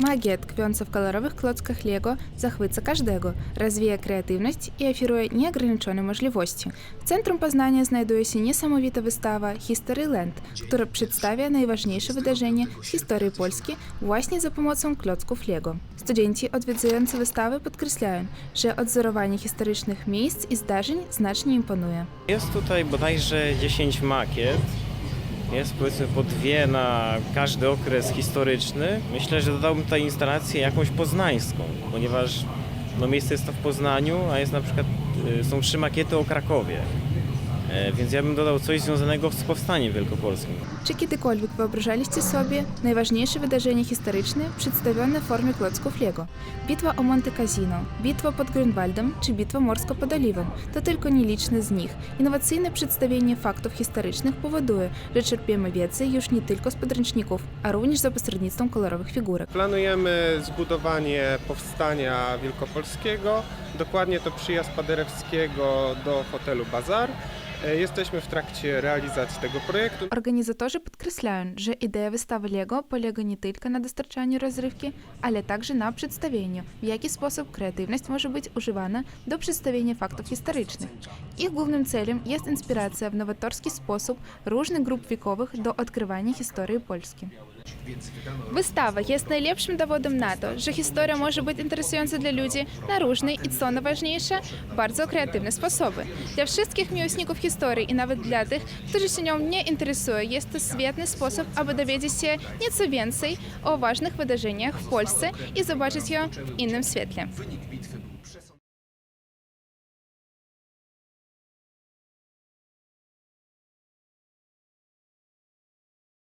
Magia tkwiąca w kolorowych klockach Lego zachwyca każdego, rozwija kreatywność i oferuje nieograniczone możliwości. W centrum Poznania znajduje się niesamowita wystawa Historyland, która przedstawia najważniejsze wydarzenia z historii Polski właśnie za pomocą klocków Lego. Studenci odwiedzający wystawę podkreślają, że odzorowanie historycznych miejsc i zdarzeń znacznie imponuje. Jest tutaj bodajże 10 makiet. Jest powiedzmy po dwie na każdy okres historyczny. Myślę, że dodałbym tutaj instalację jakąś poznańską, ponieważ no, miejsce jest to w Poznaniu, a jest na przykład y, są trzy makiety o Krakowie. E, Więc ja bym dodał coś związanego z powstaniem wielkopolskim. Czy kiedykolwiek wyobrażaliście sobie najważniejsze wydarzenie historyczne przedstawione w formie klocków Lego? Bitwa o Monte Cassino, bitwa pod Grunwaldem czy bitwa morska pod Oliwem to tylko nieliczne z nich. Innowacyjne przedstawienie faktów historycznych powoduje, że czerpiemy wiedzę już nie tylko z podręczników, a również za pośrednictwem kolorowych figurek. Planujemy zbudowanie powstania wielkopolskiego. Dokładnie to przyjazd Paderewskiego do hotelu Bazar. E, Jesteśmy w trakcie realizacji tego projektu. Organizatorzy podkreślają, że idea wystawy Lego polega nie tylko na dostarczaniu rozrywki, ale także na przedstawieniu, w jaki sposób kreatywność może być używana do przedstawienia faktów historycznych. Ich głównym celem jest inspiracja w nowatorski sposób różnych grup wiekowych do odkrywania historii Polski. Wystawa jest najlepszym dowodem na to, że historia może być interesująca dla ludzi na różne i co najważniejsze, bardzo kreatywne sposoby. Dla wszystkich miłośników historii истории, и даже для тех, кто же нем не интересует, есть светный способ, аби довідатися не субвенций о важных выдажениях в Польше и побачить ее в ином светле.